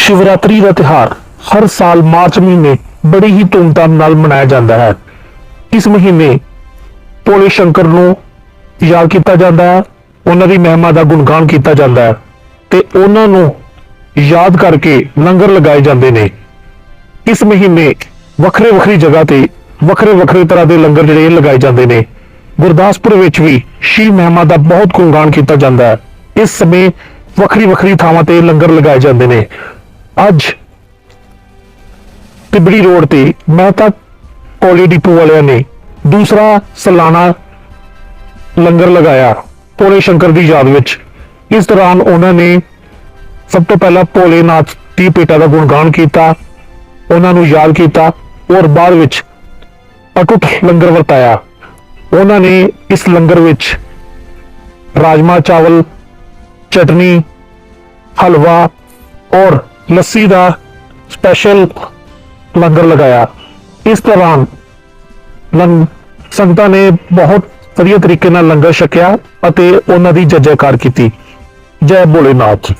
ਸ਼ਿਵਰਾਤਰੀ ਦਾ ਤਿਹਾਰ ਹਰ ਸਾਲ ਮਾਰਚ ਮਹੀਨੇ ਬੜੀ ਹੀ ਧੂਮਧਾਮ ਨਾਲ ਮਨਾਇਆ ਜਾਂਦਾ ਹੈ। ਇਸ ਮਹੀਨੇ ਭੋਲੇ ਸ਼ੰਕਰ ਨੂੰ ਯਾਦ ਕੀਤਾ ਜਾਂਦਾ ਹੈ, ਉਹਨਾਂ ਦੀ ਮਹਿਮਾ ਦਾ ਗੁਣਗਾਨ ਕੀਤਾ ਜਾਂਦਾ ਹੈ ਤੇ ਉਹਨਾਂ ਨੂੰ ਯਾਦ ਕਰਕੇ ਲੰਗਰ ਲਗਾਏ ਜਾਂਦੇ ਨੇ। ਇਸ ਮਹੀਨੇ ਵੱਖਰੇ ਵੱਖਰੀ ਜਗ੍ਹਾ ਤੇ ਵੱਖਰੇ ਵੱਖਰੇ ਤਰ੍ਹਾਂ ਦੇ ਲੰਗਰ ਜਿਹੜੇ ਲਗਾਏ ਜਾਂਦੇ ਨੇ। ਗੁਰਦਾਸਪੁਰ ਵਿੱਚ ਵੀ ਸ਼ਿਵ ਮਹਿਮਾ ਦਾ ਬਹੁਤ ਗੁਣਗਾਨ ਕੀਤਾ ਜਾਂਦਾ ਹੈ। ਇਸ ਸਮੇਂ ਵੱਖਰੀ ਵੱਖਰੀ ਥਾਵਾਂ ਤੇ ਲੰਗਰ ਲਗਾਏ ਜਾਂਦੇ ਨੇ। ਅੱਜ ਤਿਬੜੀ ਰੋਡ ਤੇ ਮਹਿਤਾ ਕੋਲੀ ਡਿਪੂ ਵਾਲਿਆਂ ਨੇ ਦੂਸਰਾ ਸਾਲਾਨਾ ਲੰਗਰ ਲਗਾਇਆ ਭੋਲੇ ਸ਼ੰਕਰ ਦੀ ਯਾਦ ਵਿੱਚ। ਇਸ ਦੌਰਾਨ ਉਹਨਾਂ ਨੇ ਸਭ ਤੋਂ ਪਹਿਲਾਂ ਭੋਲੇ ਨਾਥ ਦੀ ਪੇਟਾ ਦਾ ਗੁਣਗਾਨ ਕੀਤਾ, ਉਹਨਾਂ ਨੂੰ ਯਾਦ ਕੀਤਾ ਔਰ ਬਾਅਦ ਵਿੱਚ ਅਟੁੱਟ ਲੰਗਰ ਵਰਤਾਇਆ। ਉਹਨਾਂ ਨੇ ਇਸ ਲੰਗਰ ਵਿੱਚ ਰਾਜਮਾ ਚਾਵਲ, ਚਟਨੀ, ਹਲਵਾ ਔਰ ਲੱਸੀ ਦਾ ਸਪੈਸ਼ਲ ਲੰਗਰ ਲਗਾਇਆ। ਇਸ ਦੌਰਾਨ ਲੰਗ ਸੰਗਤਾਂ ਨੇ ਬਹੁਤ ਵਧੀਆ ਤਰੀਕੇ ਨਾਲ ਲੰਗਰ ਛਕਿਆ ਅਤੇ ਉਹਨਾਂ ਦੀ ਜੈ ਜੈਕਾਰ ਕੀਤੀ। ਜੈ ਭੋਲੇਨਾਥ।